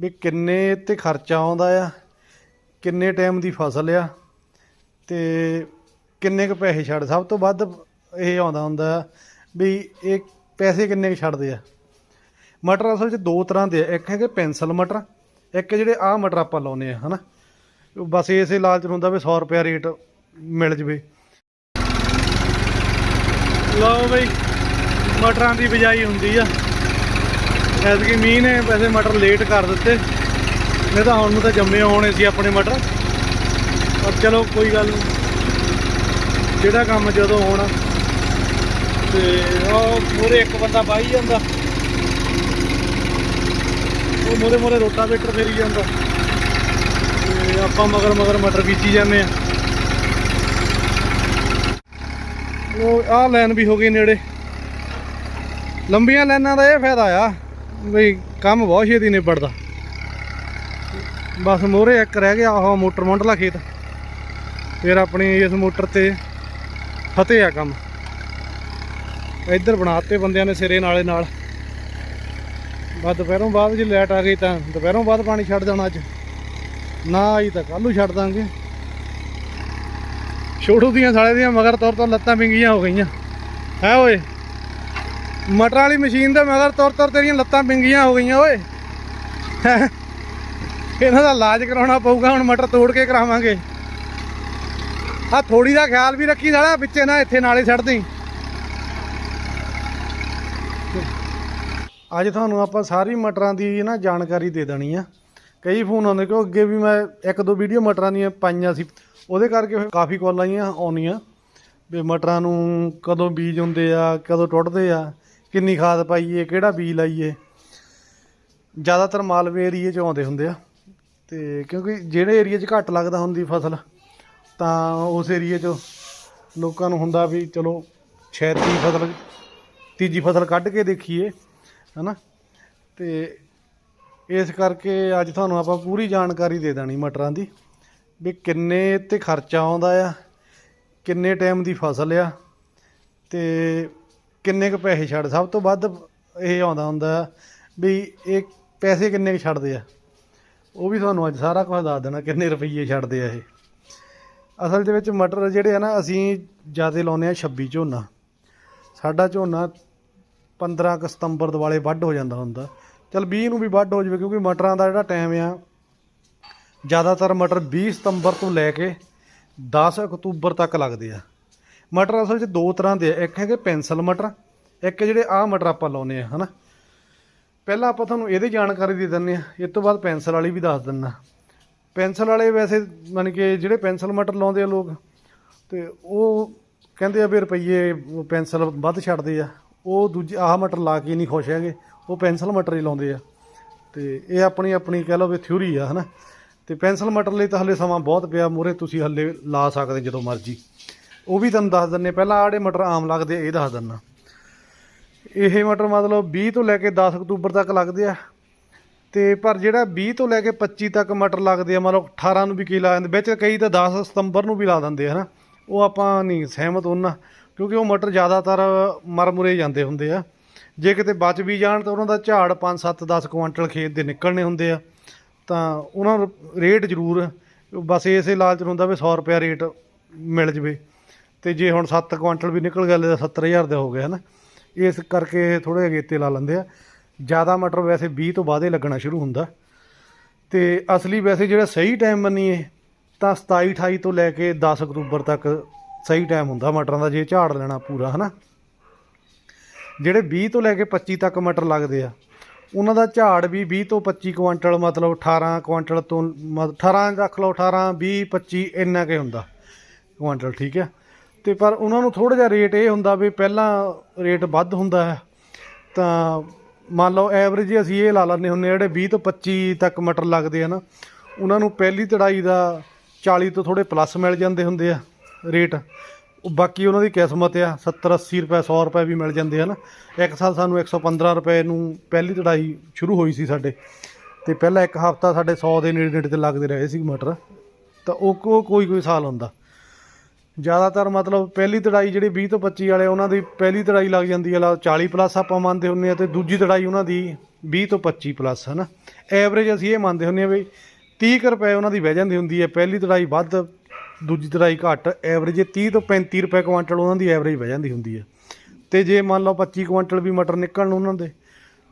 ਵੀ ਕਿੰਨੇ ਤੇ ਖਰਚਾ ਆਉਂਦਾ ਆ, ਕਿੰਨੇ ਟਾਈਮ ਦੀ ਫਸਲ ਆ, ਤੇ ਕਿੰਨੇ ਕੁ ਪੈਸੇ ਛੱਡ, ਸਭ ਤੋਂ ਵੱਧ ਇਹ ਆਉਂਦਾ ਹੁੰਦਾ ਆ ਵੀ ਇਹ ਪੈਸੇ ਕਿੰਨੇ ਕੁ ਛੱਡਦੇ ਆ। ਮਟਰ ਅਸਲ 'ਚ ਦੋ ਤਰ੍ਹਾਂ ਦੇ ਆ, ਇੱਕ ਹੈਗੇ ਪੈਨਸਲ ਮਟਰ, ਇੱਕ ਜਿਹੜੇ ਆਹ ਮਟਰ ਆਪਾਂ ਲਾਉਨੇ ਆ, ਹਨਾ। ਉਹ ਬਸ ਇਸੇ ਲਾਲਚ ਹੁੰਦਾ ਵੀ 100 ਰੁਪਿਆ ਰੇਟ ਮਿਲ ਜਵੇ। ਲਓ ਬਈ, ਮਟਰਾਂ ਦੀ ਬਿਜਾਈ ਹੁੰਦੀ ਆ। ਐਤਕੀ ਮੀਂਹ ਨੇ ਵੈਸੇ ਮਟਰ ਲੇਟ ਕਰ ਦਿੱਤੇ। ਨਹੀਂ ਤਾਂ ਹੁਣ ਨੂੰ ਤਾਂ ਜੰਮੇ ਹੋਣੇ ਸੀ ਆਪਣੇ ਮਟਰ। ਪਰ ਚਲੋ ਕੋਈ ਗੱਲ ਨਹੀਂ ਜਿਹੜਾ ਕੰਮ ਜਦੋਂ ਹੋਣਾ। ਤੇ ਉਹ ਮੂਰੇ ਇੱਕ ਬੰਦਾ ਬਾਈ ਜਾਂਦਾ। ਉਹ ਮੂਰੇ ਮੂਰੇ ਰੋਟਾਵੇਟਰ ਫੇਰੀ ਜਾਂਦਾ। ਤੇ ਆਪਾਂ ਮਗਰ ਮਗਰ ਮਟਰ ਬੀਜੀ ਜਾਂਦੇ ਆ ਉਹ ਆਹ ਲਾਈਨ ਵੀ ਹੋ ਗਈ ਨੇੜੇ। ਲੰਬੀਆਂ ਲਾਈਨਾਂ ਦਾ ਇਹ ਫਾਇਦਾ ਆ। ਬਈ, ਕੰਮ ਬਹੁਤ ਛੇਤੀ ਨਿਬੜਦਾ। ਬਸ ਮੋਰੇ ਇੱਕ ਰਹਿ ਗਿਆ, ਆਹ ਮੋਟਰ ਮੰਡਲਾ ਖੇਤ। ਫਿਰ ਆਪਣੀ ਇਸ ਮੋਟਰ ਤੇ ਫਤਿਹ ਆ ਕੰਮ। ਇੱਧਰ ਬਣਾਤੇ ਬੰਦਿਆਂ ਨੇ ਸਿਰੇ ਨਾਲੇ ਨਾਲ। ਬਸ ਦੁਪਹਿਰੋਂ ਬਾਅਦ ਜੇ ਲਾਈਟ ਆ ਗਈ ਤਾਂ ਦੁਪਹਿਰੋਂ ਬਾਅਦ ਪਾਣੀ ਛੱਡ ਦੇਣਾ ਅੱਜ। ਨਾ ਆਈ ਤਾਂ ਕੱਲ੍ਹ ਨੂੰ ਛੱਡ ਦਾਂਗੇ। ਛੋਟੂ ਦੀਆਂ ਸਾਲੇ ਦੀਆਂ ਮਗਰ ਤੌਰ ਤੋਂ ਲੱਤਾਂ ਪਿੰਗੀਆਂ ਹੋ ਗਈਆਂ। ਹੈ ਓਏ? ਮਟਰ ਵਾਲੀ ਮਸ਼ੀਨ ਦੇ ਮਗਰ ਤੌਰ ਤੌਰ ਤੇਰੀਆਂ ਲੱਤਾਂ ਪਿੰਗੀਆਂ ਹੋ ਗਈਆਂ, ਓਏ। ਹੈਂ। ਇਹਨਾਂ ਦਾ ਇਲਾਜ ਕਰਾਉਣਾ ਪਊਗਾ, ਹੁਣ ਮਟਰ ਤੋੜ ਕੇ ਕਰਾਵਾਂਗੇ। ਆ ਥੋੜੀ ਦਾ ਖਿਆਲ ਵੀ ਰੱਖੀ ਸਾਲਾ, ਵਿੱਚੇ ਨਾ ਇੱਥੇ ਨਾਲੇ ਛੱਡ ਦੇਈ ਅੱਜ ਤੁਹਾਨੂੰ ਆਪਾਂ ਸਾਰੀ ਮਟਰਾਂ ਦੀ ਨਾ ਜਾਣਕਾਰੀ ਦੇ ਦੇਣੀ ਆ। ਕਈ ਫੋਨ ਆਉਂਦੇ ਕਿ ਅੱਗੇ ਵੀ ਮੈਂ ਇੱਕ ਦੋ ਵੀਡੀਓ ਮਟਰਾਂ ਦੀਆਂ ਪਾਈਆਂ ਸੀ। ਉਹਦੇ ਕਰਕੇ ਫਿਰ ਕਾਫੀ ਕਾਲਾਂ ਆਈਆਂ, ਆਉਣੀਆਂ। ਵੀ ਮਟਰਾਂ ਨੂੰ ਕਦੋਂ ਬੀਜ ਹੁੰਦੇ ਆ, ਕਦੋਂ ਟੁੱਟਦੇ ਆ। ਕਿੰਨੀ ਖਾਦ ਪਾਈਏ, ਕਿਹੜਾ ਬੀਜ ਲਾਈਏ। ਜ਼ਿਆਦਾਤਰ ਮਾਲਵੇ ਏਰੀਏ 'ਚ ਆਉਂਦੇ ਹੁੰਦੇ ਆ। ਤੇ ਕਿਉਂਕਿ ਜਿਹੜੇ ਏਰੀਏ 'ਚ ਘੱਟ ਲੱਗਦਾ ਹੁੰਦੀ ਫਸਲ, ਤਾਂ ਉਸ ਏਰੀਏ 'ਚ ਲੋਕਾਂ ਨੂੰ ਹੁੰਦਾ ਵੀ ਚਲੋ ਛੇਤੀ ਫਸਲ, ਤੀਜੀ ਫਸਲ ਕੱਢ ਕੇ ਦੇਖੀਏ, ਹਨਾ। ਤੇ ਇਸ ਕਰਕੇ ਅੱਜ ਤੁਹਾਨੂੰ ਆਪਾਂ ਪੂਰੀ ਜਾਣਕਾਰੀ ਦੇ ਦੇਣੀ ਮਟਰਾਂ ਦੀ, ਵੀ ਕਿੰਨੇ ਤੇ ਖਰਚਾ ਆਉਂਦਾ ਆ, ਕਿੰਨੇ ਟਾਈਮ ਦੀ ਫਸਲ ਆ। ਤੇ ਕਿੰਨੇ ਕੁ ਪੈਸੇ ਛੱਡ, ਸਭ ਤੋਂ ਵੱਧ ਇਹ ਆਉਂਦਾ ਹੁੰਦਾ ਵੀ ਇਹ ਪੈਸੇ ਕਿੰਨੇ ਕੁ ਛੱਡਦੇ ਆ। ਉਹ ਵੀ ਤੁਹਾਨੂੰ ਅੱਜ ਸਾਰਾ ਕੁਝ ਦੱਸ ਦੇਣਾ ਕਿੰਨੇ ਰੁਪਈਏ ਛੱਡਦੇ ਆ ਇਹ। ਅਸਲ ਦੇ ਵਿੱਚ ਮਟਰ ਜਿਹੜੇ ਆ ਨਾ, ਅਸੀਂ ਜ਼ਿਆਦਾ ਲਾਉਂਦੇ ਆ 26 ਝੋਨਾ। ਸਾਡਾ ਝੋਨਾ 15 ਕੁ ਸਤੰਬਰ ਦੁਆਲੇ ਵੱਢ ਹੋ ਜਾਂਦਾ ਹੁੰਦਾ। ਚਲ 20 ਨੂੰ ਵੀ ਵੱਢ ਹੋ ਜਾਵੇ ਕਿਉਂਕਿ ਮਟਰਾਂ ਦਾ ਜਿਹੜਾ ਟਾਈਮ ਆ, ਜ਼ਿਆਦਾਤਰ ਮਟਰ 20 ਸਤੰਬਰ ਤੋਂ ਲੈ ਕੇ 10 ਅਕਤੂਬਰ ਤੱਕ ਲੱਗਦੇ ਆ। ਮਟਰ ਅਸਲ 'ਚ ਦੋ ਤਰ੍ਹਾਂ ਦੇ ਆ। ਇੱਕ ਹੈਗੇ ਪੈਨਸਲ ਮਟਰ, ਇੱਕ ਜਿਹੜੇ ਆਹ ਮਟਰ ਆਪਾਂ ਲਾਉਨੇ ਆ, ਹਨਾ? ਪਹਿਲਾਂ ਆਪਾਂ ਤੁਹਾਨੂੰ ਇਹਦੀ ਜਾਣਕਾਰੀ ਦੇ ਦਿੰਨੇ ਆ ਇਸ ਤੋਂ ਬਾਅਦ ਪੈਨਸਲ ਵਾਲੀ ਵੀ ਦੱਸ ਦਿੰਨਾ ਪੈਨਸਲ ਵਾਲੇ ਵੈਸੇ ਮਨ ਕਿ ਜਿਹੜੇ ਪੈਨਸਲ ਮਟਰ ਲਾਉਂਦੇ ਆ ਲੋਕ, ਤੇ ਉਹ ਕਹਿੰਦੇ ਆ ਵੀ ਰੁਪਈਏ ਪੈਨਸਲ ਵੱਧ ਛੱਡਦੇ ਆ। ਉਹ ਦੂਜੇ ਆਹ ਮਟਰ ਲਾ ਕੇ ਨਹੀਂ ਖੁਸ਼ ਹੈਗੇ, ਉਹ ਪੈਨਸਲ ਮਟਰ ਹੀ ਲਾਉਂਦੇ ਆ। ਤੇ ਇਹ ਆਪਣੀ ਆਪਣੀ ਕਹਿ ਲਓ ਵੀ ਥਿਊਰੀ ਆ, ਹਨਾ? ਤੇ ਪੈਨਸਲ ਮਟਰ ਲਈ ਤਾਂ ਹਲੇ ਸਮਾਂ ਬਹੁਤ ਪਿਆ, ਮੂਹਰੇ ਤੁਸੀਂ ਹਲੇ ਲਾ ਸਕਦੇ ਜਦੋਂ ਮਰਜ਼ੀ। ਉਹ ਵੀ ਤੁਹਾਨੂੰ ਦੱਸ ਦਿੰਨੇ ਪਹਿਲਾਂ ਆੜੇ ਮਟਰ ਆਮ ਲੱਗਦੇ ਇਹ ਦੱਸ ਦਿੰਨਾ। ਇਹ ਮਟਰ ਮਤਲਬ 20 ਤੋਂ ਲੈ ਕੇ 10 ਅਕਤੂਬਰ ਤੱਕ ਲੱਗਦੇ ਆ। ਤੇ ਪਰ ਜਿਹੜਾ 20 ਤੋਂ ਲੈ ਕੇ 25 ਤੱਕ ਮਟਰ ਲੱਗਦੇ ਆ, ਮਤਲਬ 18 ਨੂੰ ਵੀ ਕੀ ਲਾ ਜਾਂਦੇ ਵਿੱਚ ਕਈ ਤਾਂ 10 ਸਤੰਬਰ ਨੂੰ ਵੀ ਲਾ ਦਿੰਦੇ ਆ ਹਨਾ ਉਹ ਆਪਾਂ ਨਹੀਂ ਸਹਿਮਤ ਉਹਨਾਂ ਕਿਉਂਕਿ ਉਹ ਮਟਰ ਜ਼ਿਆਦਾਤਰ ਮਰਮੁਰੇ ਜਾਂਦੇ ਹੁੰਦੇ ਆ। ਜੇ ਕਿਤੇ ਬਚ ਵੀ ਜਾਣ ਤਾਂ ਉਹਨਾਂ ਦਾ ਝਾੜ 5 7 10 ਕੁਆਂਟਲ ਖੇਤ ਦੇ ਨਿਕਲਣੇ ਹੁੰਦੇ ਆ। ਤਾਂ ਉਹਨਾਂ ਰੇਟ ਜ਼ਰੂਰ, ਬਸ ਇਸੇ ਲਾਲਚ ਨੂੰ ਹੁੰਦਾ ਵੀ 100 ਰੁਪਿਆ ਰੇਟ ਮਿਲ ਜਵੇ। ਤੇ ਜੇ ਹੁਣ 7 ਕੁਆਂਟਲ ਵੀ ਨਿਕਲ ਗਏ ਤਾਂ 70000 ਦੇ ਹੋ ਗਿਆ ਹਨਾ? ਇਸ ਕਰਕੇ ਥੋੜੇ ਅਗੇਤੇ ਲਾ ਲੈਂਦੇ ਆ। ਜ਼ਿਆਦਾ ਮਟਰ ਵੈਸੇ 20 ਤੋਂ ਬਾਅਦ ਹੀ ਲੱਗਣਾ ਸ਼ੁਰੂ ਹੁੰਦਾ। ਤੇ ਅਸਲੀ ਵੈਸੇ ਜਿਹੜਾ ਸਹੀ ਟਾਈਮ ਮੰਨੀਏ, ਤਾਂ 27 28 ਤੋਂ ਲੈ ਕੇ 10 ਅਕਤੂਬਰ ਤੱਕ ਸਹੀ ਟਾਈਮ ਹੁੰਦਾ ਮਟਰਾਂ ਦਾ, ਜੇ ਝਾੜ ਲੈਣਾ ਪੂਰਾ, ਹਨਾ? ਜਿਹੜੇ 20 ਤੋਂ ਲੈ ਕੇ 25 ਤੱਕ ਮਟਰ ਲੱਗਦੇ ਆ, ਉਹਨਾਂ ਦਾ ਝਾੜ ਵੀ 20 ਤੋਂ 25 ਕੁਆਂਟਲ, ਮਤਲਬ 18 ਕੁਆਂਟਲ ਤੋਂ ਮ- 18 ਰੱਖ ਲਓ 18 20 25 ਇੰਨਾ ਕੇ ਹੁੰਦਾ ਕੁਆਂਟਲ, ਠੀਕ ਹੈ ਤੇ ਪਰ ਉਹਨਾਂ ਨੂੰ ਥੋੜਾ ਜਿਹਾ ਰੇਟ ਇਹ ਹੁੰਦਾ ਵੀ ਪਹਿਲਾਂ ਰੇਟ ਵੱਧ ਹੁੰਦਾ ਹੈ। ਤਾਂ ਮੰਨ ਲਓ ਐਵਰੇਜ ਅਸੀਂ ਇਹ ਲਾ ਲੈਂਦੇ ਹੁੰਦੇ ਹਾਂ, ਜਿਹੜੇ 20 ਤੋਂ 25 ਤੱਕ ਮਟਰ ਲੱਗਦੇ ਆ ਨਾ ਉਹਨਾਂ ਨੂੰ ਪਹਿਲੀ ਤੜਾਈ ਦਾ 40 ਤੋਂ ਥੋੜੇ ਪਲੱਸ ਮਿਲ ਜਾਂਦੇ ਹੁੰਦੇ ਆ ਰੇਟ ਬਾਕੀ ਉਹਨਾਂ ਦੀ ਕਿਸਮਤ ਆ 70 80 ਰੁਪਏ 100 ਰੁਪਏ ਵੀ ਮਿਲ ਜਾਂਦੇ ਹਨ ਇੱਕ ਸਾਲ ਸਾਨੂੰ 115 ਰੁਪਏ ਨੂੰ ਪਹਿਲੀ ਤੜਾਈ ਸ਼ੁਰੂ ਹੋਈ ਸੀ ਸਾਡੇ। ਤੇ ਪਹਿਲਾਂ ਇੱਕ ਹਫਤਾ ਸਾਡੇ 100 ਦੇ ਨੇੜੇ ਨੇੜੇ ਤੇ ਲੱਗਦੇ ਰਹੇ ਸੀ ਮਟਰ। ਤਾਂ ਉਹ ਕੋਈ ਕੋਈ ਸਾਲ ਹੁੰਦਾ। ਜ਼ਿਆਦਾਤਰ ਮਤਲਬ ਪਹਿਲੀ ਤੜਾਈ ਜਿਹੜੀ 20 ਤੋਂ 25 ਵਾਲੇ ਉਹਨਾਂ ਦੀ ਪਹਿਲੀ ਤੜਾਈ ਲੱਗ ਜਾਂਦੀ ਹੈ ਲਾ 40 ਪਲੱਸ ਆਪਾਂ ਮੰਨਦੇ ਹੁੰਦੇ ਆ ਤੇ ਦੂਜੀ ਤੜਾਈ ਉਹਨਾਂ ਦੀ 20 ਤੋਂ 25 ਪਲੱਸ ਹਨਾ। ਐਵਰੇਜ ਅਸੀਂ ਇਹ ਮੰਨਦੇ ਹੁੰਦੇ ਆ ਵੀ 30 ਕੁ ਰੁਪਏ ਉਹਨਾਂ ਦੀ ਵਹਿ ਜਾਂਦੀ ਹੁੰਦੀ ਹੈ, ਪਹਿਲੀ ਤੜਾਈ ਵੱਧ, ਦੂਜੀ ਤੜਾਈ ਘੱਟ ਐਵਰੇਜ 30 ਤੋਂ 35 ਰੁਪਏ ਕੁਆਂਟਲ ਉਹਨਾਂ ਦੀ ਐਵਰੇਜ ਵਹਿ ਜਾਂਦੀ ਹੁੰਦੀ ਹੈ। ਤੇ ਜੇ ਮੰਨ ਲਓ 25 ਕੁਆਂਟਲ ਵੀ ਮਟਰ ਨਿਕਲਣ ਉਹਨਾਂ ਦੇ,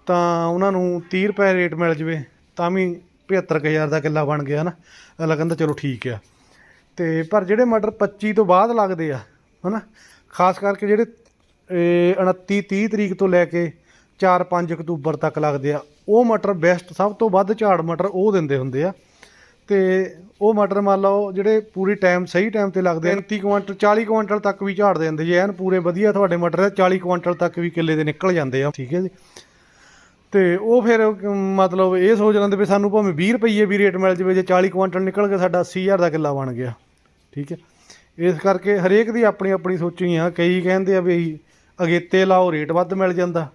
ਤਾਂ ਉਹਨਾਂ ਨੂੰ 30 ਰੁਪਏ ਰੇਟ ਮਿਲ ਜਵੇ, ਤਾਂ ਵੀ 75000 ਦਾ ਕਿੱਲਾ ਬਣ ਗਿਆ ਹਨਾ। ਅਗਲਾ ਕਹਿੰਦਾ ਚਲੋ ਠੀਕ ਆ। ਤੇ ਪਰ ਜਿਹੜੇ ਮਟਰ 25 ਤੋਂ ਬਾਅਦ ਲੱਗਦੇ ਆ, ਹਨਾ? ਖਾਸ ਕਰਕੇ ਜਿਹੜੇ, ਇਹ 29 30 ਤਰੀਕ ਤੋਂ ਲੈ ਕੇ 4-5 ਅਕਤੂਬਰ ਤੱਕ ਲੱਗਦੇ ਆ, ਉਹ ਮਟਰ ਬੈਸਟ ਸਭ ਤੋਂ ਵੱਧ ਝਾੜ ਮਟਰ ਉਹ ਦਿੰਦੇ ਹੁੰਦੇ ਆ। ਤੇ ਉਹ ਮਟਰ ਮੰਨ ਲਓ ਜਿਹੜੇ ਪੂਰੀ ਟਾਈਮ ਸਹੀ ਟਾਈਮ ਤੇ ਲੱਗਦੇ ਆ 30 ਕੁਆਂਟਲ 40 ਕੁਇੰਟਲ ਤੱਕ ਵੀ ਝਾੜ ਦਿੰਦੇ ਜੇ, ਐਨ ਪੂਰੇ ਵਧੀਆ ਤੁਹਾਡੇ ਮਟਰ 40 ਕੁਇੰਟਲ ਤੱਕ ਵੀ ਕਿੱਲੇ ਦੇ ਨਿਕਲ ਜਾਂਦੇ ਆ, ਠੀਕ ਹੈ ਜੀ? ਤੇ ਉਹ ਫਿਰ ਮਤਲਬ ਇਹ ਸੋਚ ਲੈਂਦੇ ਵੀ ਸਾਨੂੰ ਭਾਵੇਂ 20 ਰੁਪਏ ਵੀ ਰੇਟ ਮਿਲ ਜਾਵੇ, ਜੇ 40 ਕੁਆਂਟਲ ਨਿਕਲ ਕੇ ਸਾਡਾ 80000 ਦਾ ਕਿੱਲਾ ਬਣ ਗਿਆ। ਠੀਕ ਹੈ? ਇਸ ਕਰਕੇ ਹਰੇਕ ਦੀ ਆਪਣੀ ਆਪਣੀ ਸੋਚੀ ਆ। ਕਈ ਕਹਿੰਦੇ ਆ ਵੀ ਅਗੇਤੇ ਲਾਓ ਰੇਟ ਵੱਧ ਮਿਲ ਜਾਂਦਾ।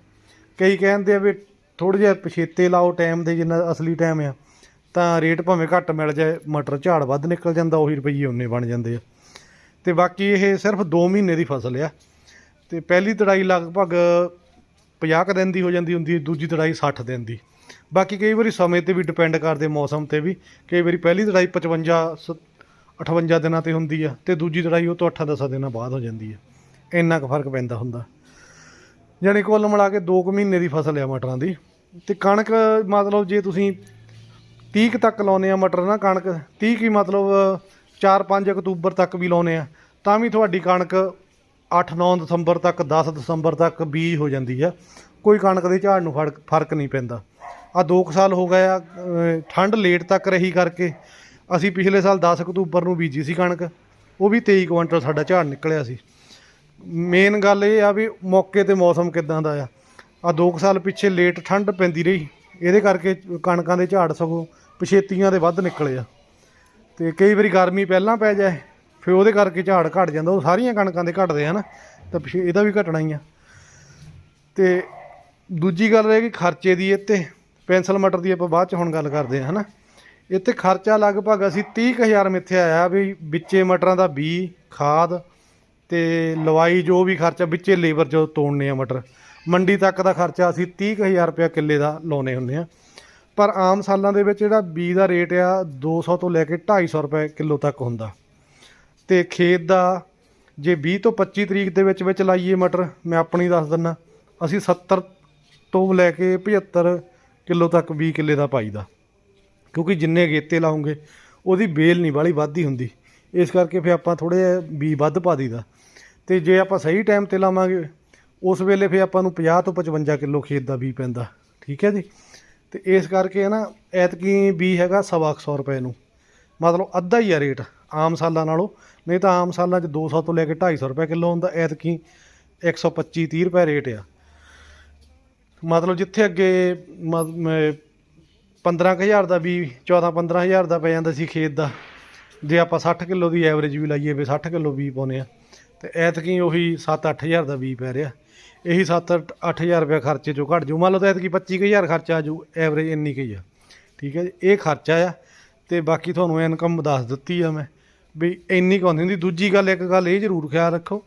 ਕਈ ਕਹਿੰਦੇ ਆ ਵੀ ਥੋੜਾ ਜਿਹਾ ਪਿਛੇਤੇ ਲਾਓ ਟਾਈਮ ਦੇ, ਜਿੰਨਾ ਅਸਲੀ ਟਾਈਮ ਆ। ਤਾਂ ਰੇਟ ਭਾਵੇਂ ਘੱਟ ਮਿਲ ਜਾਏ, ਮਟਰ ਝਾੜ ਵੱਧ ਨਿਕਲ ਜਾਂਦਾ, ਉਹੀ ਰੁਪਈਏ ਉਨੇ ਬਣ ਜਾਂਦੇ ਆ। ਤੇ ਬਾਕੀ ਇਹ ਸਿਰਫ 2 ਮਹੀਨੇ ਦੀ ਫਸਲ ਆ। ਤੇ ਪਹਿਲੀ ਤੜਾਈ ਲਗਭਗ 50 ਕੁ ਦਿਨ ਦੀ ਹੋ ਜਾਂਦੀ ਹੁੰਦੀ, ਦੂਜੀ ਤੜਾਈ 60 ਦਿਨ ਦੀ। ਬਾਕੀ ਕਈ ਵਾਰੀ ਸਮੇਂ ਤੇ ਵੀ ਡਿਪੈਂਡ ਕਰਦੇ ਮੌਸਮ ਤੇ ਵੀ। ਕਈ ਵਾਰੀ ਪਹਿਲੀ ਤੜਾਈ 55 ਸ- 58 ਦਿਨਾਂ ਤੇ ਹੁੰਦੀ ਆ ਤੇ ਦੂਜੀ ਲੜਾਈ ਉਹ ਤੋਂ 8-10 ਦਿਨਾਂ ਬਾਅਦ ਹੋ ਜਾਂਦੀ ਆ। ਇੰਨਾ ਕੁ ਫ਼ਰਕ ਪੈਂਦਾ ਹੁੰਦਾ। ਜਾਣੀ ਕੁੱਲ ਮਿਲਾ ਕੇ 2 ਕੁ ਮਹੀਨੇ ਦੀ ਫਸਲ ਆ ਮਟਰਾਂ ਦੀ। ਤੇ ਕਣਕ ਮਤਲਬ ਜੇ ਤੁਸੀਂ 30 ਕੁ ਤੱਕ ਲਾਉਨੇ ਆ ਮਟਰ ਨਾ ਕਣਕ 30 ਕੀ ਮਤਲਬ 4-5 ਅਕਤੂਬਰ ਤੱਕ ਵੀ ਲਾਉਨੇ ਆ, ਤਾਂ ਵੀ ਤੁਹਾਡੀ ਕਣਕ 8-9 ਦਸੰਬਰ ਤੱਕ 10 ਦਸੰਬਰ ਤੱਕ ਬੀਜ ਹੋ ਜਾਂਦੀ ਆ। ਕੋਈ ਕਣਕ ਦੇ ਝਾੜ ਨੂੰ ਫ਼ਰਕ ਫ਼ਰਕ ਨਹੀਂ ਪੈਂਦਾ। ਆ 2 ਸਾਲ ਹੋ ਗਏ ਆ ਠੰਡ ਲੇਟ ਤੱਕ ਰਹੀ ਕਰਕੇ ਅਸੀਂ ਪਿਛਲੇ ਸਾਲ 10 ਅਕਤੂਬਰ ਨੂੰ ਬੀਜੀ ਸੀ ਕਣਕ। ਉਹ ਵੀ 23 ਕੁਇੰਟਲ ਸਾਡਾ ਝਾੜ ਨਿਕਲਿਆ ਸੀ। ਮੇਨ ਗੱਲ ਇਹ ਆ ਵੀ ਮੌਕੇ ਤੇ ਮੌਸਮ ਕਿਦਾਂ ਦਾ ਆ। ਆ 2 ਸਾਲ ਪਿੱਛੇ ਲੇਟ ਠੰਡ ਪੈਂਦੀ ਰਹੀ। ਇਹਦੇ ਕਰਕੇ ਕਣਕਾਂ ਦੇ ਝਾੜ ਸਗੋਂ ਪਛੇਤੀਆਂ ਦੇ ਵੱਧ ਨਿਕਲੇ ਆ। ਤੇ ਕਈ ਵਾਰੀ ਗਰਮੀ ਪਹਿਲਾਂ ਪੈ ਜਾਏ ਫਿਰ ਉਹਦੇ ਕਰਕੇ ਝਾੜ ਘਟ ਜਾਂਦਾ, ਉਹ ਸਾਰੀਆਂ ਕਣਕਾਂ ਦੇ ਘਟਦੇ ਹਨ ਤਾਂ ਪਿਛੇ ਇਹਦਾ ਵੀ ਘਟਣਾ ਹੀ ਆ। ਤੇ ਦੂਜੀ ਗੱਲ ਇਹ ਕਿ ਖਰਚੇ ਦੀ ਇੱਥੇ, ਪੈਨਸਲ ਮਟਰ ਦੀ ਆਪਾਂ ਬਾਅਦ ਚ ਹੁਣ ਗੱਲ ਕਰਦੇ ਹਾਂ, ਹਨਾ। ਇੱਥੇ ਖਰਚਾ ਲਗਭਗ ਅਸੀਂ 30000 ਮਿੱਥੇ ਆਇਆ ਵੀ ਵਿੱਚੇ ਮਟਰਾਂ ਦਾ ਬੀ, ਖਾਦ ਤੇ ਲਵਾਈ ਜੋ ਵੀ ਖਰਚਾ, ਵਿੱਚੇ ਲੇਬਰ ਜੋ ਤੋੜਨੇ ਆ ਮਟਰ। ਮੰਡੀ ਤੱਕ ਦਾ ਖਰਚਾ ਅਸੀਂ 30000 ਰੁਪਇਆ ਕਿੱਲੇ ਦਾ ਲਾਉਨੇ ਹੁੰਦੇ ਆ। ਪਰ ਆਮ ਸਾਲਾਂ ਦੇ ਵਿੱਚ ਜਿਹੜਾ ਬੀ ਦਾ ਰੇਟ ਆ 200 ਤੋਂ ਲੈ ਕੇ 250 ਰੁਪਏ ਕਿਲੋ ਤੱਕ ਹੁੰਦਾ। ਤੇ ਖੇਤ ਦਾ ਜੇ 20 ਤੋਂ 25 ਤਰੀਕ ਦੇ ਵਿੱਚ ਵਿੱਚ ਲਾਈਏ ਮਟਰ, ਮੈਂ ਆਪਣੀ ਦੱਸ ਦਿੰਨਾ, ਅਸੀਂ 70 ਤੋਂ ਲੈ ਕੇ 75 ਕਿਲੋ ਤੱਕ 20 ਕਿੱਲੇ ਦਾ ਪਾਈਦਾ ਕਿਉਂਕਿ ਜਿੰਨੇ ਗੇਤੇ ਲਾਉਂਗੇ, ਉਹਦੀ ਬੇਲ ਨਹੀਂ ਵਾਲੀ ਵੱਧਦੀ ਹੁੰਦੀ। ਇਸ ਕਰਕੇ ਫਿਰ ਆਪਾਂ ਥੋੜੇ ਬੀ ਵੱਧ ਪਾ ਦਈਦਾ। ਤੇ ਜੇ ਆਪਾਂ ਸਹੀ ਟਾਈਮ ਤੇ ਲਾਵਾਂਗੇ, ਉਸ ਵੇਲੇ ਫਿਰ ਆਪਾਂ ਨੂੰ 50 ਤੋਂ 55 ਕਿਲੋ ਖੇਤ ਦਾ ਬੀ ਪੈਂਦਾ। ਠੀਕ ਹੈ ਜੀ? ਤੇ ਇਸ ਕਰਕੇ ਹੈ ਨਾ ਐਤਕੀ ਬੀ ਹੈਗਾ ਸਵਾ ਕੁ ਸੌ ਰੁਪਏ ਨੂੰ। ਮਤਲਬ ਅੱਧਾ ਹੀ ਆ ਰੇਟ, ਆਮ ਸਾਲਾਂ ਨਾਲੋਂ। ਨਹੀਂ ਤਾਂ ਆਮ ਸਾਲਾਂ 'ਚ 200 ਤੋਂ ਲੈ ਕੇ 250 ਰੁਪਏ ਕਿਲੋ ਹੁੰਦਾ, ਐਤਕੀ 125 30 ਰੁਪਏ ਰੇਟ ਆ। ਮਤਲਬ ਜਿੱਥੇ ਅੱਗੇ 15000 ਦਾ ਵੀ 14 15000 ਦਾ ਪੈ ਜਾਂਦਾ ਸੀ ਖੇਤ ਦਾ। ਜੇ ਆਪਾਂ 60 ਕਿਲੋ ਦੀ ਐਵਰੇਜ ਵੀ ਲਾਈਏ, ਵੀ 60 ਕਿਲੋ ਵੀ ਪਾਉਨੇ ਆ, ਤੇ ਐਤਕੀ ਉਹੀ 7-8000 ਦਾ ਵੀ ਪੈ ਰਿਹਾ। ਇਹੀ 7-8000 ਰੁਪਏ ਖਰਚੇ ਚੋਂ ਘਟ ਜੂ ਮੰਨ ਲਓ ਤਾਂ ਐਤਕੀ 25000 ਖਰਚਾ ਆ ਜੂ ਐਵਰੇਜ ਇੰਨੀ ਕੁ ਆ। ਠੀਕ ਹੈ ਜੀ, ਇਹ ਖਰਚਾ ਆ। ਤੇ ਬਾਕੀ ਤੁਹਾਨੂੰ ਇਨਕਮ ਦੱਸ ਦਿੱਤੀ ਆ ਮੈਂ, ਵੀ ਇੰਨੀ ਕੁ ਆਉਂਦੀ ਹੁੰਦੀ। ਦੂਜੀ ਗੱਲ, ਇੱਕ ਗੱਲ ਇਹ ਜ਼ਰੂਰ ਖਿਆਲ ਰੱਖੋ,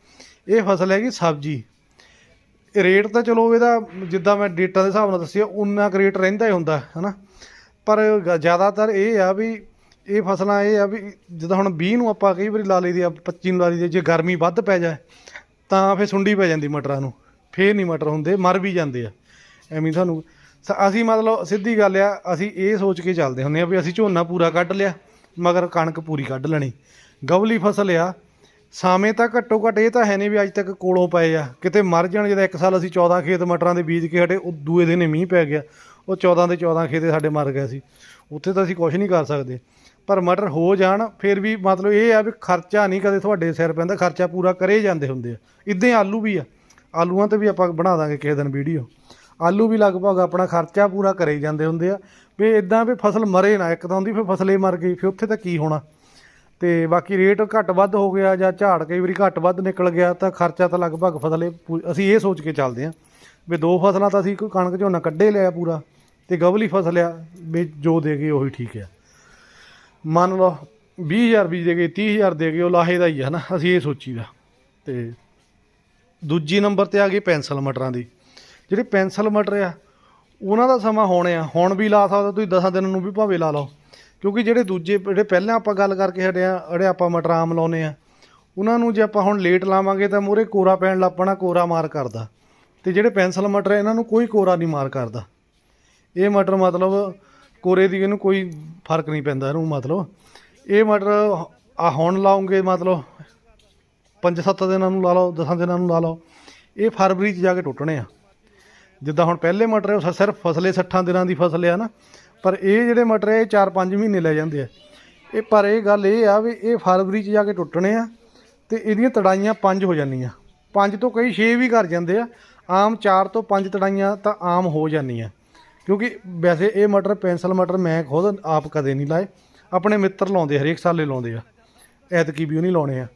ਇਹ ਫਸਲ ਹੈਗੀ ਸਬਜ਼ੀ। ਰੇਟ ਤਾਂ ਚਲੋ ਇਹਦਾ, ਜਿੱਦਾਂ ਮੈਂ ਡੇਟਾ ਦੇ ਹਿਸਾਬ ਨਾਲ ਦੱਸਿਆ ਉਨਾ ਕੁ ਰੇਟ ਰਹਿੰਦਾ ਹੀ ਹੁੰਦਾ, ਹਨਾ। ਪਰ ਗ- ਜ਼ਿਆਦਾਤਰ ਇਹ ਆ ਵੀ, ਇਹ ਫਸਲਾਂ ਇਹ ਆ ਵੀ, ਜਿੱਦਾਂ ਹੁਣ 20 ਨੂੰ ਆਪਾਂ ਕਈ ਵਾਰੀ ਲਾ ਲਈਦੀ ਆ 25 ਨੂੰ ਲਾ ਲਈਦੀ ਜੇ ਗਰਮੀ ਵੱਧ ਪੈ ਜਾਏ, ਤਾਂ ਫਿਰ ਸੁੰਡੀ ਪੈ ਜਾਂਦੀ ਮਟਰਾਂ ਨੂੰ। ਫੇਰ ਨਹੀਂ ਮਟਰ ਹੁੰਦੇ, ਮਰ ਵੀ ਜਾਂਦੇ ਆ। ਐਵੇਂ ਤੁਹਾਨੂੰ ਅਸੀਂ ਮਤਲਬ ਸਿੱਧੀ ਗੱਲ ਆ, ਅਸੀਂ ਇਹ ਸੋਚ ਕੇ ਚੱਲਦੇ ਹੁੰਦੇ ਆ ਵੀ ਅਸੀਂ ਝੋਨਾ ਪੂਰਾ ਕੱਢ ਲਿਆ, ਮਗਰ ਕਣਕ ਪੂਰੀ ਕੱਢ ਲੈਣੀ। ਗਵਲੀ ਫਸਲ ਆ, ਸਾਵੇਂ ਤਾਂ ਘੱਟੋ ਘੱਟ ਇਹ ਤਾਂ ਹੈ ਨਹੀਂ ਵੀ ਅੱਜ ਤੱਕ ਕੋਲੋਂ ਪਏ ਆ। ਕਿਤੇ ਮਰ ਜਾਣ, ਜਦੋਂ ਇੱਕ ਸਾਲ ਅਸੀਂ 14 ਖੇਤ ਮਟਰਾਂ ਦੇ ਬੀਜ ਕੇ ਹਟੇ, ਉਹ ਦੂਏ ਦਿਨ ਹੀ ਮੀਂਹ ਪੈ ਗਿਆ। ਉਹ 14 ਦੇ 14 ਖੇਤੇ ਸਾਡੇ ਮਰ ਗਏ ਸੀ। ਉੱਥੇ ਤਾਂ ਅਸੀਂ ਕੁਝ ਨਹੀਂ ਕਰ ਸਕਦੇ। ਪਰ ਮਟਰ ਹੋ ਜਾਣ, ਫਿਰ ਵੀ ਮਤਲਬ ਇਹ ਆ ਵੀ ਖਰਚਾ ਨਹੀਂ ਕਦੇ ਤੁਹਾਡੇ ਸਿਰ ਪੈਂਦਾ, ਖਰਚਾ ਪੂਰਾ ਕਰੇ ਜਾਂਦੇ ਹੁੰਦੇ ਆ। ਇਦਾਂ ਆਲੂ ਵੀ ਆ। ਆਲੂਆਂ ਤੇ ਵੀ ਆਪਾਂ ਬਣਾ ਦਾਂਗੇ ਕਿਸੇ ਦਿਨ ਵੀਡੀਓ। ਆਲੂ ਵੀ ਲਗਭਗ ਆਪਣਾ ਖਰਚਾ ਪੂਰਾ ਕਰੇ ਜਾਂਦੇ ਹੁੰਦੇ ਆ, ਵੀ ਇਦਾਂ ਵੀ ਫਸਲ ਮਰੇ ਨਾ, ਇੱਕ ਤਾਂ ਹੁੰਦੀ ਫਿਰ ਫਸਲੇ ਮਰ ਗਈ, ਫਿਰ ਉੱਥੇ ਤਾਂ ਕੀ ਹੋਣਾ? ਤੇ ਬਾਕੀ ਰੇਟ ਘੱਟ ਵੱਧ ਹੋ ਗਿਆ ਜਾਂ ਝਾੜ ਕਈ ਵਾਰੀ ਘੱਟ ਵੱਧ ਨਿਕਲ ਗਿਆ, ਤਾਂ ਖਰਚਾ ਤਾਂ ਲਗਭਗ ਫਸਲੇ ਪੂ- ਅਸੀਂ ਇਹ ਸੋਚ ਕੇ ਚੱਲਦੇ ਹਾਂ ਵੀ ਦੋ ਫਸਲਾਂ ਤਾਂ ਅਸੀਂ ਕੋਈ ਕਣਕ ਝੋਨਾ ਕੱਢੇ ਲਿਆ ਪੂਰਾ ਤੇ ਗਵਲੀ ਫਸਲ ਆ, ਵੀ ਜੋ ਦੇ ਗਏ ਉਹੀ ਠੀਕ ਆ। ਮੰਨ ਲਓ 20000 ਬੀਜ ਦੇ ਗਏ 30000 ਦੇ ਗਏ, ਉਹ ਲਾਹੇ ਦਾ ਹੀ ਆ ਨਾ ਅਸੀਂ ਇਹ ਸੋਚੀਦਾ। ਤੇ ਦੂਜੀ ਨੰਬਰ ਤੇ ਆ ਗਈ ਪੈਨਸਲ ਮਟਰਾਂ ਦੀ। ਜਿਹੜੇ ਪੈਨਸਲ ਮਟਰ ਆ, ਉਹਨਾਂ ਦਾ ਸਮਾਂ ਹੋਣੇ ਆ। ਹੁਣ ਵੀ ਲਾ ਸਕਦਾ ਤੁਸੀਂ 10 ਦਿਨਾਂ ਨੂੰ ਵੀ ਭਾਵੇਂ ਲਾ ਲਓ। ਕਿਉਂਕਿ ਜਿਹੜੇ ਦੂਜੇ, ਜਿਹੜੇ ਪਹਿਲਾਂ ਆਪਾਂ ਗੱਲ ਕਰਕੇ ਹਟਿਆ ਆ, ਜਿਹੜੇ ਆਪਾਂ ਮਟਰ ਆਮ ਲਾਉਨੇ ਆ, ਉਹਨਾਂ ਨੂੰ ਜੇ ਆਪਾਂ ਹੁਣ ਲੇਟ ਲਾਵਾਂਗੇ ਤਾਂ ਮੂਹਰੇ ਕੋਰਾ ਪੈਣ ਲੱਪਣਾ ਕੋਰਾ ਮਾਰ ਕਰਦਾ। ਤੇ ਜਿਹੜੇ ਪੈਨਸਲ ਮਟਰ ਇਹਨਾਂ ਨੂੰ ਕੋਈ ਕੋਰਾ ਨਹੀਂ ਮਾਰ ਕਰਦਾ। ਇਹ ਮਟਰ ਮਤਲਬ ਕੋਰੇ ਦੀ ਇਹਨੂੰ ਕੋਈ ਫ਼ਰਕ ਨਹੀਂ ਪੈਂਦਾ, ਇਹਨੂੰ ਮਤਲਬ ਇਹ ਮਟਰ ਆ ਹੁਣ ਲਾਉਂਗੇ, ਮਤਲਬ 5-7 ਦਿਨਾਂ ਨੂੰ ਲਾ ਲਓ 10 ਦਿਨਾਂ ਨੂੰ ਲਾ ਲਓ। ਇਹ ਫਰਵਰੀ 'ਚ ਜਾ ਕੇ ਟੁੱਟਣੇ ਆ। ਜਿੱਦਾਂ ਹੁਣ ਪਹਿਲੇ ਮਟਰ ਉਹ ਸਿਰਫ ਫਸਲੇ 60 ਦਿਨਾਂ ਦੀ ਫਸਲ ਆ ਨਾ। ਪਰ ਇਹ ਜਿਹੜੇ ਮਟਰ ਆ ਇਹ 4-5 ਮਹੀਨੇ ਲੈ ਜਾਂਦੇ ਆ। ਇਹ ਪਰ ਇਹ ਗੱਲ ਇਹ ਆ ਵੀ ਇਹ ਫਰਵਰੀ 'ਚ ਜਾ ਕੇ ਟੁੱਟਣੇ ਆ ਤੇ ਇਹਦੀਆਂ ਤੜਾਈਆਂ 5 ਹੋ ਜਾਂਦੀਆਂ। 5 ਤੋਂ ਕਈ 6 ਵੀ ਕਰ ਜਾਂਦੇ ਆ। ਆਮ 4 ਤੋਂ 5 ਤੜਾਈਆਂ ਤਾਂ ਆਮ ਹੋ ਜਾਂਦੀਆਂ। ਕਿਉਂਕਿ ਵੈਸੇ ਇਹ ਮਟਰ, ਪੈਨਸਲ ਮਟਰ ਮੈਂ ਖੁਦ ਆਪ ਕਦੇ ਨਹੀਂ ਲਾਏ। ਆਪਣੇ ਮਿੱਤਰ ਲਾਉਂਦੇ, ਹਰੇਕ ਸਾਲੇ ਲਾਉਂਦੇ ਆ। ਐਤਕੀ ਵੀ ਉਹ ਨਹੀਂ ਲਾਉਣੇ ਆ।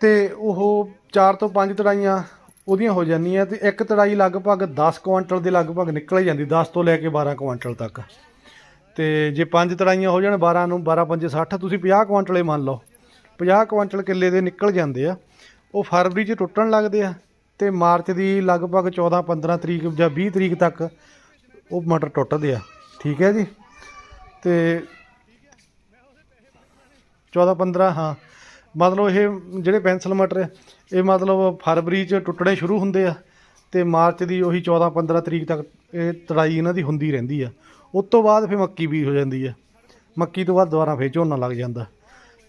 ਤੇ ਉਹ 4 ਤੋਂ 5 ਤੜਾਈਆਂ ਉਹਦੀਆਂ ਹੋ ਜਾਂਦੀਆਂ ਤੇ ਇੱਕ ਤੜਾਈ ਲਗਭਗ 10 ਕੁਆਂਟਲ ਦੇ ਲਗਭਗ ਨਿਕਲ ਹੀ ਜਾਂਦੀ 10 ਤੋਂ ਲੈ ਕੇ 12 ਕੁਆਂਟਲ ਤੱਕ। ਤੇ ਜੇ ਪੰਜ ਤੜਾਈਆਂ ਹੋ ਜਾਣ 12 ਨੂੰ 12 5 60 ਤੁਸੀਂ 50 ਕੁਆਂਟਲੇ ਮੰਨ ਲਓ। 50 ਕੁਆਂਟਲ ਕਿੱਲੇ ਦੇ ਨਿਕਲ ਜਾਂਦੇ ਆ। ਉਹ ਫਰਵਰੀ 'ਚ ਟੁੱਟਣ ਲੱਗਦੇ ਆ ਤੇ ਮਾਰਚ ਦੀ ਲਗਭਗ 14 15 ਤਰੀਕ ਜਾਂ 20 ਤਰੀਕ ਤੱਕ ਉਹ ਮਟਰ ਟੁੱਟਦੇ ਆ। ਠੀਕ ਹੈ ਜੀ? ਤੇ 14 15 ਹਾਂ। ਮਤਲਬ ਇਹ ਜਿਹੜੇ ਪੈਨਸਲ ਮਟਰ ਇਹ ਮਤਲਬ ਫਰਵਰੀ 'ਚ ਟੁੱਟਣੇ ਸ਼ੁਰੂ ਹੁੰਦੇ ਆ ਤੇ ਮਾਰਚ ਦੀ ਉਹੀ 14 15 ਤਰੀਕ ਤੱਕ ਇਹ ਤੜਾਈ ਇਹਨਾਂ ਦੀ ਹੁੰਦੀ ਰਹਿੰਦੀ ਆ। ਉਸ ਤੋਂ ਬਾਅਦ ਫਿਰ ਮੱਕੀ ਬੀਜ ਹੋ ਜਾਂਦੀ ਆ। ਮੱਕੀ ਤੋਂ ਬਾਅਦ ਦੁਬਾਰਾ ਫੇਰ ਝੋਨਾ ਲੱਗ ਜਾਂਦਾ।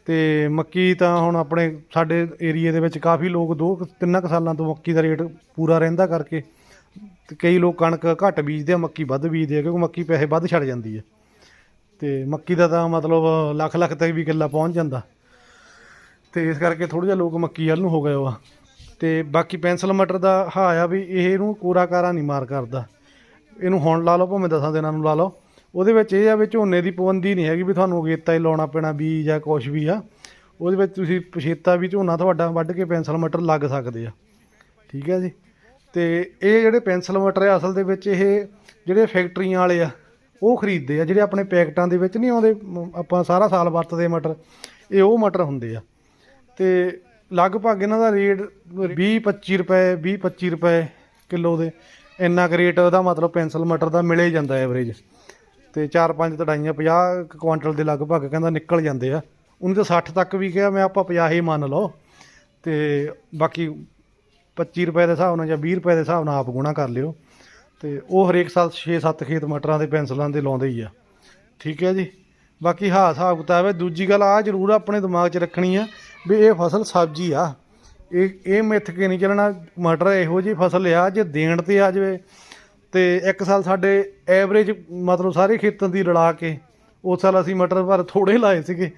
ਤੇ ਮੱਕੀ ਤਾਂ ਹੁਣ ਆਪਣੇ ਸਾਡੇ ਏਰੀਏ ਦੇ ਵਿੱਚ ਕਾਫੀ ਲੋਕ ਦੋ ਕੁ- ਤਿੰਨਾਂ ਕੁ ਸਾਲਾਂ ਤੋਂ ਮੱਕੀ ਦਾ ਰੇਟ ਪੂਰਾ ਰਹਿੰਦਾ ਕਰਕੇ ਤੇ ਕਈ ਲੋਕ ਕਣਕ ਘੱਟ ਬੀਜਦੇ ਆ, ਮੱਕੀ ਵੱਧ ਬੀਜਦੇ ਆ, ਕਿਉਂਕਿ ਮੱਕੀ ਪੈਸੇ ਵੱਧ ਛੱਡ ਜਾਂਦੀ ਆ। ਤੇ ਮੱਕੀ ਦਾ ਤਾਂ ਮਤਲਬ ਲੱਖ ਲੱਖ ਤੱਕ ਵੀ ਕਿੱਲਾ ਪਹੁੰਚ ਜਾਂਦਾ। ਤੇ ਇਸ ਕਰਕੇ ਥੋੜ੍ਹਾ ਜਿਹਾ ਲੋਕ ਮੱਕੀ ਵੱਲ ਨੂੰ ਹੋ ਗਏ ਵਾ ਤੇ ਬਾਕੀ ਪੈਨਸਲ ਮਟਰ ਦਾ ਹਾ ਆ ਵੀ ਇਹ ਇਹਨੂੰ ਕੋਰਾਕਾਰਾ ਨਹੀਂ ਮਾਰ ਕਰਦਾ। ਇਹਨੂੰ ਹੁਣ ਲਾ ਲਓ, ਭਾਵੇਂ ਦਸਾਂ ਦਿਨਾਂ ਨੂੰ ਲਾ ਲਓ। ਉਹਦੇ ਵਿੱਚ ਇਹ ਆ ਵੀ ਝੋਨੇ ਦੀ ਪਾਬੰਦੀ ਨਹੀਂ ਹੈਗੀ ਵੀ ਤੁਹਾਨੂੰ ਅਗੇਤਾ ਹੀ ਲਾਉਣਾ ਪੈਣਾ, ਬੀਜ ਜਾਂ ਕੁਛ ਵੀ ਆ। ਉਹਦੇ ਵਿੱਚ ਤੁਸੀਂ ਪਛੇਤਾ ਵੀ ਝੋਨਾ ਤੁਹਾਡਾ ਵੱਢ ਕੇ ਪੈਨਸਲ ਮਟਰ ਲੱਗ ਸਕਦੇ ਆ। ਠੀਕ ਹੈ ਜੀ? ਤੇ ਇਹ ਜਿਹੜੇ ਪੈਨਸਲ ਮਟਰ ਆ, ਅਸਲ ਦੇ ਵਿੱਚ ਇਹ ਜਿਹੜੇ ਫੈਕਟਰੀਆਂ ਵਾਲੇ ਆ, ਉਹ ਖਰੀਦਦੇ ਆ। ਜਿਹੜੇ ਆਪਣੇ ਪੈਕਟਾਂ ਦੇ ਵਿੱਚ ਨਹੀਂ ਆਉਂਦੇ ਆਪਾਂ ਸਾਰਾ ਸਾਲ ਵਰਤਦੇ ਮਟਰ, ਇਹ ਉਹ ਮਟਰ ਹੁੰਦੇ ਆ। ਤੇ ਲਗਭਗ ਇਹਨਾਂ ਦਾ ਰੇਟ 20 25 ਰੁਪਏ 20 25 ਰੁਪਏ ਕਿਲੋ ਦੇ। ਇੰਨਾ ਕੁ ਰੇਟ ਉਹਦਾ ਮਤਲਬ ਪੈਨਸਲ ਮਟਰ ਦਾ ਮਿਲੇ ਜਾਂਦਾ ਐਵਰੇਜ ਤੇ 4-5 ਤੜਾਈਆਂ 50 ਕੁਆਂਟਲ ਦੇ ਲਗਭਗ ਕਹਿੰਦਾ ਨਿਕਲ ਜਾਂਦੇ ਆ। ਉਹਨੇ ਤਾਂ 60 ਤੱਕ ਵੀ ਕਿਹਾ, ਮੈਂ ਆਪਾਂ 50 ਹੀ ਮੰਨ ਲਓ। ਤੇ ਬਾਕੀ 25 ਰੁਪਏ ਦੇ ਹਿਸਾਬ ਨਾਲ ਜਾਂ 20 ਰੁਪਏ ਦੇ ਹਿਸਾਬ ਨਾਲ ਆਪ ਗੁਣਾ ਕਰ ਲਿਓ। ਤੇ ਉਹ ਹਰੇਕ ਸਾਲ 6-7 ਖੇਤ ਮਟਰਾਂ ਦੇ ਪੈਨਸਲਾਂ ਦੇ ਲਾਉਂਦੇ ਹੀ ਆ। ਠੀਕ ਹੈ ਜੀ? ਬਾਕੀ ਹਾਂ ਹਿਸਾਬ ਕਿਤਾਬ ਹੈ। ਦੂਜੀ ਗੱਲ ਆ ਜ਼ਰੂਰ ਆਪਣੇ ਦਿਮਾਗ 'ਚ ਰੱਖਣੀ ਆ ਵੀ ਇਹ ਫਸਲ ਸਬਜ਼ੀ ਆ। ਇਹ ਇਹ ਮਿੱਥ ਕੇ ਨਹੀਂ ਚੱਲਣਾ। ਮਟਰ ਇਹੋ ਜਿਹੀ ਫਸਲ ਆ, ਜੇ ਦੇਣ ਤੇ ਆ ਜਾਵੇ, ਤੇ ਇੱਕ ਸਾਲ ਸਾਡੇ ਐਵਰੇਜ ਮਤਲਬ ਸਾਰੇ ਖੇਤਾਂ ਦੀ ਰਲਾ ਕੇ, ਉਸ ਸਾਲ ਅਸੀਂ ਮਟਰ ਪਰ ਥੋੜੇ ਲਾਏ ਸੀਗੇ,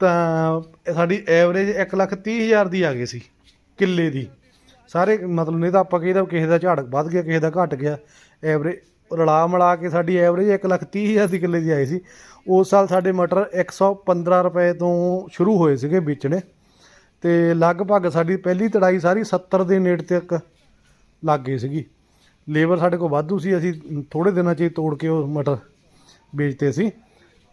ਤਾਂ ਸਾਡੀ ਐਵਰੇਜ 130000 ਦੀ ਆ ਗਈ ਸੀ, ਕਿੱਲੇ ਦੀ। ਸਾਰੇ ਮਤਲਬ ਨਹੀਂ ਤਾਂ ਆਪਾਂ ਕਹੀਦਾ ਕਿਸੇ ਦਾ ਝਾੜ ਵੱਧ ਗਿਆ, ਕਿਸੇ ਦਾ ਘਟ ਗਿਆ ਐਵਰੇਜ ਰਲਾ ਮਿਲਾ ਕੇ ਸਾਡੀ ਐਵਰੇਜ 130000 ਦੀ ਕਿੱਲੇ ਦੀ ਆਈ ਸੀ। ਉਸ ਸਾਲ ਸਾਡੇ ਮਟਰ 115 ਰੁਪਏ ਤੋਂ ਸ਼ੁਰੂ ਹੋਏ ਸੀਗੇ ਵੇਚਣੇ। ਤੇ ਲਗਭਗ ਸਾਡੀ ਪਹਿਲੀ ਤੜਾਈ ਸਾਰੀ 70 ਦੇ ਨੇੜੇ ਤੱਕ ਲੱਗ ਗਈ ਸੀਗੀ। ਲੇਬਰ ਸਾਡੇ ਕੋਲ ਵਾਧੂ ਸੀ, ਅਸੀਂ ਥੋੜੇ ਦਿਨਾਂ 'ਚ ਹੀ ਤੋੜ ਕੇ ਉਹ ਮਟਰ ਵੇਚਤੇ ਸੀ।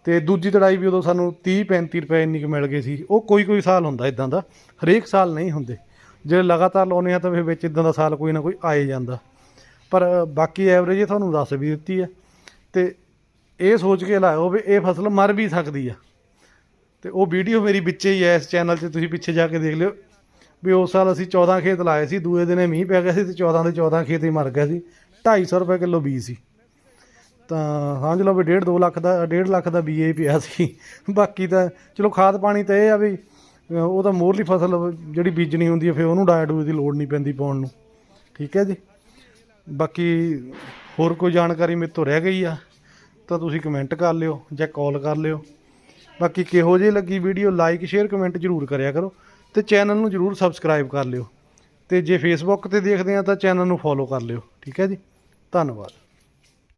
ਤੇ ਦੂਜੀ ਤੜਾਈ ਵੀ ਉਦੋਂ ਸਾਨੂੰ 30 35 ਰੁਪਏ ਇੰਨੀ ਕੁ ਮਿਲ ਗਈ ਸੀ। ਉਹ ਕੋਈ ਕੋਈ ਸਾਲ ਹੁੰਦਾ ਇਦਾਂ ਦਾ, ਹਰੇਕ ਸਾਲ ਨਹੀਂ ਹੁੰਦੇ। ਜੇ ਲਗਾਤਾਰ ਲਾਉਨੇ ਆ ਤਾਂ ਫਿਰ ਵਿੱਚ ਇਦਾਂ ਦਾ ਸਾਲ ਕੋਈ ਨਾ ਕੋਈ ਆਏ ਜਾਂਦਾ। ਪਰ ਬਾਕੀ ਐਵਰੇਜ ਇਹ ਤੁਹਾਨੂੰ ਦੱਸ ਵੀ ਦਿੱਤੀ ਹੈ। ਤੇ ਇਹ ਸੋਚ ਕੇ ਲਾਇਓ ਵੀ ਇਹ ਫਸਲ ਮਰ ਵੀ ਸਕਦੀ ਆ। ਤੇ ਉਹ ਵੀਡੀਓ ਮੇਰੀ ਵਿੱਚੇ ਹੀ ਹੈ, ਇਸ ਚੈਨਲ 'ਤੇ ਤੁਸੀਂ ਪਿੱਛੇ ਜਾ ਕੇ ਦੇਖ ਲਿਓ। ਵੀ ਉਸ ਸਾਲ ਅਸੀਂ 14 ਖੇਤ ਲਾਏ ਸੀ, ਦੂਏ ਦਿਨੇ ਮੀਂਹ ਪੈ ਗਿਆ ਸੀ ਤੇ 14 ਦੇ 14 ਖੇਤ ਹੀ ਮਰ ਗਿਆ ਸੀ। 250 ਰੁਪਏ ਕਿਲੋ ਬੀ ਸੀ। ਤਾਂ ਸਮਝ ਲਓ ਵੀ 1.5 2 ਲੱਖ ਦਾ 1.5 ਲੱਖ ਦਾ ਬੀਏ ਪਿਆ ਸੀ। ਬਾਕੀ ਤਾਂ ਚਲੋ ਖਾਦ ਪਾਣੀ ਤਾਂ ਇਹ ਆ ਵੀ, ਉਹ ਤਾਂ ਮੋਰਲੀ ਫਸਲ ਜਿਹੜੀ ਬੀਜਣੀ ਹੁੰਦੀ ਹੈ ਫਿਰ ਉਹਨੂੰ ਡਾਇਆ ਡੂਏ ਦੀ ਲੋੜ ਨਹੀਂ ਪੈਂਦੀ ਪਾਉਣ ਨੂੰ। ਠੀਕ ਹੈ ਜੀ? ਬਾਕੀ ਹੋਰ ਕੋਈ ਜਾਣਕਾਰੀ ਮੇਰੇ ਤੋਂ ਰਹਿ ਗਈ ਆ, ਤਾਂ ਤੁਸੀਂ ਕਮੈਂਟ ਕਰ ਲਿਓ ਜਾਂ ਕਾਲ ਕਰ ਲਿਓ। ਬਾਕੀ ਕਿਹੋ ਜਿਹੀ ਲੱਗੀ ਵੀਡੀਓ ਲਾਈਕ ਸ਼ੇਅਰ ਕਮੈਂਟ ਜ਼ਰੂਰ ਕਰਿਆ ਕਰੋ ਤੇ ਚੈਨਲ ਨੂੰ ਜ਼ਰੂਰ ਸਬਸਕ੍ਰਾਈਬ ਕਰ ਲਿਓ ਤੇ ਜੇ ਫੇਸਬੁੱਕ ਤੇ ਦੇਖਦੇ ਆ ਤਾਂ ਚੈਨਲ ਨੂੰ ਫੋਲੋ ਕਰ ਲਿਓ। ਠੀਕ ਹੈ ਜੀ? ਧੰਨਵਾਦ।